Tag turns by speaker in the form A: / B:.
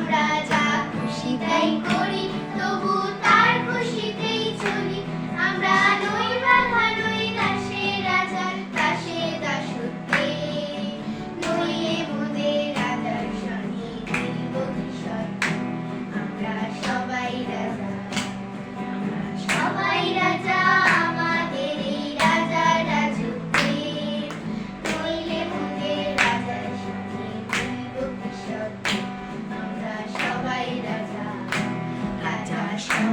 A: আমরা যা খুশি তাই করি তবু Commissioner.